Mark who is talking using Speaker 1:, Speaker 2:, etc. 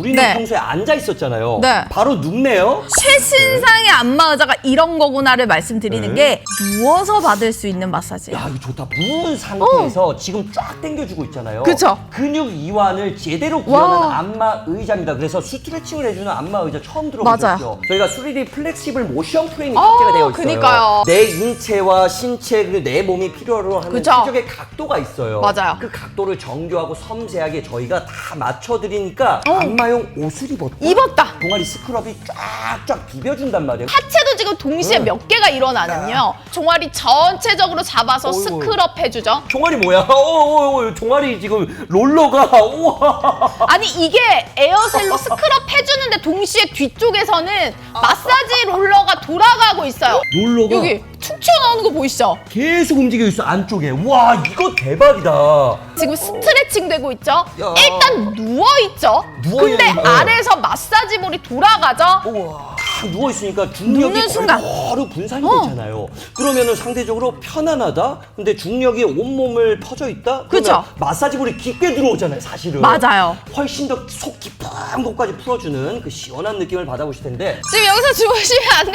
Speaker 1: 우리는
Speaker 2: 네.
Speaker 1: 평소에 앉아 있었잖아요.
Speaker 2: 네.
Speaker 1: 바로 눕네요.
Speaker 2: 최신상의 안마 의자가 이런 거구나를 말씀드리는
Speaker 1: 네.
Speaker 2: 게 누워서 받을 수 있는 마사지.
Speaker 1: 야, 이거 좋다. 누운 상태에서 지금 쫙 당겨주고 있잖아요.
Speaker 2: 어. 그쵸.
Speaker 1: 근육 이완을 제대로 구현한
Speaker 2: 와.
Speaker 1: 안마 의자입니다. 그래서 스트레칭을 해주는 안마 의자 처음 들어보셨죠?
Speaker 2: 맞아요.
Speaker 1: 저희가 3D 플렉시블 모션 프레임이
Speaker 2: 어,
Speaker 1: 탑재가 되어 있어요.
Speaker 2: 그니까요.
Speaker 1: 내 인체와 신체 그리고 내 몸이 필요로 하는
Speaker 2: 그쵸.
Speaker 1: 최적의 각도가 있어요.
Speaker 2: 맞아요.
Speaker 1: 그 각도를 정교하고 섬세하게 저희가 다 맞춰드리니까
Speaker 2: 어.
Speaker 1: 안마 용 옷을 입었다.
Speaker 2: 입었다.
Speaker 1: 동아리 스크럽이 쫙쫙 비벼준단 말이에요.
Speaker 3: 하체도 지금 동시에
Speaker 1: 응.
Speaker 3: 몇 개가 일어나는요. 종아리 전체적으로 잡아서
Speaker 1: 어이구.
Speaker 3: 스크럽 해주죠.
Speaker 1: 종아리 뭐야? 어, 어, 어, 종아리 지금 롤러가 우와.
Speaker 3: 아니 이게 에어셀로 스크럽 해주는데 동시에 뒤쪽에서는 마사지 롤러가 돌아가고 있어요.
Speaker 1: 롤러가
Speaker 3: 여기 나오는 거 보이시죠?
Speaker 1: 계속 움직여 있어 안쪽에. 와 이거 대박이다.
Speaker 3: 지금 스트레칭 되고 있죠?
Speaker 1: 야.
Speaker 3: 일단 누워있죠?
Speaker 1: 누워
Speaker 3: 근데
Speaker 1: 있는 거.
Speaker 3: 아래에서 마사지 볼이 돌아가죠?
Speaker 1: 우와. 딱 누워 있으니까 중력이
Speaker 2: 눕는 순간.
Speaker 1: 골고루 분산이
Speaker 2: 어.
Speaker 1: 되잖아요. 그러면은 상대적으로 편안하다. 근데 중력이 온 몸을 퍼져 있다. 그러면
Speaker 2: 그쵸.
Speaker 1: 마사지 볼이 깊게 들어오잖아요, 사실은.
Speaker 2: 맞아요.
Speaker 1: 훨씬 더 속 깊은 곳까지 풀어주는 그 시원한 느낌을 받아보실 텐데
Speaker 3: 지금 여기서 주무시면 안!